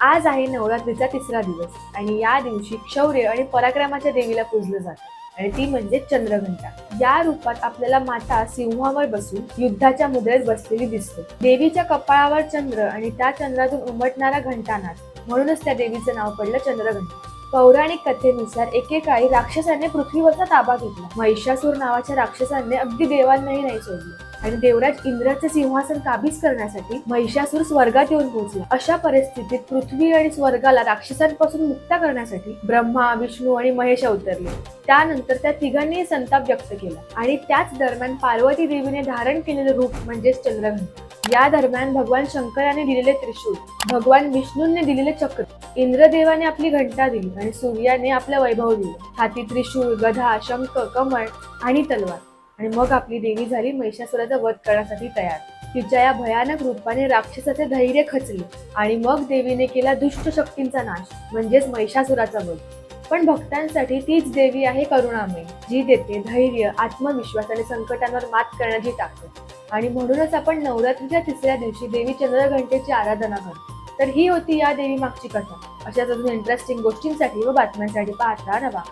आज आहे नवरात्रीचा तिसरा दिवस आणि या दिवशी शौर्य आणि पराक्रमाच्या देवीला पूजलं जातं. आणि ती म्हणजे चंद्रघंटा. या रूपात आपल्याला माता सिंहावर बसून युद्धाच्या मुद्रेत बसलेली दिसते. देवीच्या कपाळावर चंद्र आणि त्या चंद्रातून उमटणारा घंटानाद म्हणूनच त्या देवीचं नाव पडलं चंद्रघंटा. पौराणिक कथेनुसार एकेकाळी राक्षसाने पृथ्वीवरचा ताबा घेतला. महिषासूर नावाच्या राक्षसाने अगदी देवांनाही नाही सोडलं. आणि देवराज इंद्राचे सिंहासन काबीज करण्यासाठी महिषासूर स्वर्गात येऊन पोहोचला. अशा परिस्थितीत पृथ्वी आणि स्वर्गाला राक्षसांपासून मुक्त करण्यासाठी ब्रह्मा विष्णू आणि महेश अवतरले. त्यानंतर त्या तिघांनी संताप व्यक्त केला आणि त्याच दरम्यान पार्वती देवीने धारण केलेलं रूप म्हणजेच चंद्रघंटा. या दरम्यान भगवान शंकराने दिलेले त्रिशूळ भगवान विष्णूंनी दिलेले चक्र इंद्रदेवाने आपली घंटा दिली आणि सूर्याने आपलं वैभव दिलं. हाती त्रिशूळ गधा शंख कमळ आणि तलवार. आणि मग आपली देवी झाली महिषासुराचा वध करण्यासाठी तयार. तिच्या या भयानक रूपाने राक्षसाचे धैर्य खचले आणि मग देवीने केला दुष्ट शक्तींचा नाश म्हणजेच महिषासुराचा वध. पण भक्तांसाठी तीच देवी आहे करुणामयी जी देते धैर्य आत्मविश्वास आणि संकटांवर मात करण्याची ताकद. आणि म्हणूनच आपण नवरात्रीच्या तिसऱ्या दिवशी देवी चंद्रघंटेची आराधना करतो. तर ही होती या देवी मागची कथा. अशाच अजून इंटरेस्टिंग गोष्टींसाठी व बातम्यांसाठी पाहता नवा